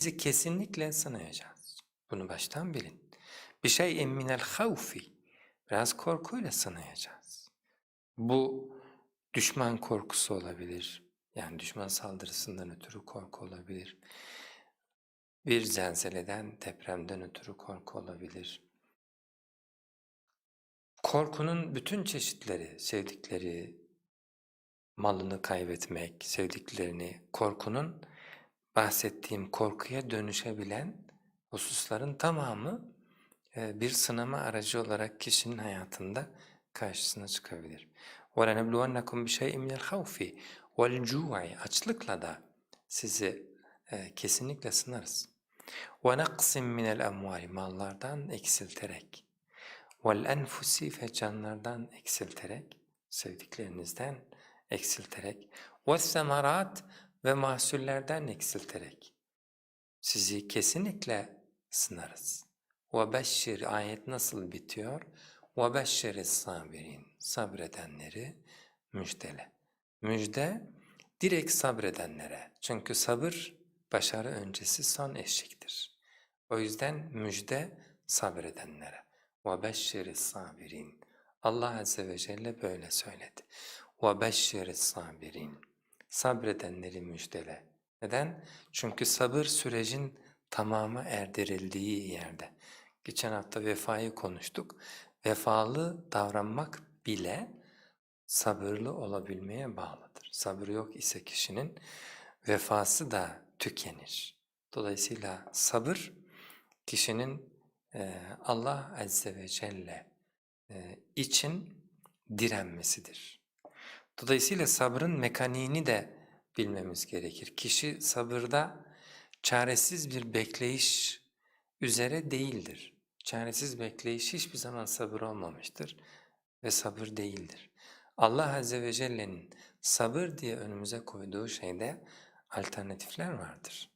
Bizi kesinlikle sınayacağız. Bunu baştan bilin. Bir şey minel havfi. Biraz korkuyla sınayacağız. Bu düşman korkusu olabilir. Yani düşman saldırısından ötürü korku olabilir. Bir zelzeleden, depremden ötürü korku olabilir. Korkunun bütün çeşitleri, sevdikleri, malını kaybetmek, sevdiklerini, korkunun bahsettiğim korkuya dönüşebilen hususların tamamı e, bir sınama aracı olarak kişinin hayatında karşısına çıkabilir. وَلَنَبْلُوَنَّكُمْ بِشَيْءٍ مِنَ الْخَوْفِ وَالْجُوعِ Açlıkla da sizi e, kesinlikle sınarız. وَنَقْصٍ مِنَ الْأَمْوَالِ Mallardan eksilterek. وَالْاَنْفُسِ ve canlardan eksilterek, sevdiklerinizden eksilterek. وَالثَّمَرَاتِ ve mahsullerden eksilterek. Sizi kesinlikle sınarız. وَبَشِّرْ ayet nasıl bitiyor? وَبَشِّرِ الصَّابِرِينَ Sabredenleri müjdele. Müjde direkt sabredenlere. Çünkü sabır başarı öncesi son eşiktir. O yüzden müjde sabredenlere. وَبَشِّرِ الصَّابِرِينَ Allah Azze ve Celle böyle söyledi. وَبَشِّرِ الصَّابِرِينَ Sabredenleri müjdele. Neden? Çünkü sabır sürecin tamamı erdirildiği yerde. Geçen hafta vefayı konuştuk. Vefalı davranmak bile sabırlı olabilmeye bağlıdır. Sabır yok ise kişinin vefası da tükenir. Dolayısıyla sabır kişinin Allah Azze ve Celle için direnmesidir. Dolayısıyla sabrın mekaniğini de bilmemiz gerekir. Kişi sabırda çaresiz bir bekleyiş üzere değildir. Çaresiz bekleyiş hiçbir zaman sabır olmamıştır ve sabır değildir. Allah Azze ve Celle'nin sabır diye önümüze koyduğu şeyde alternatifler vardır.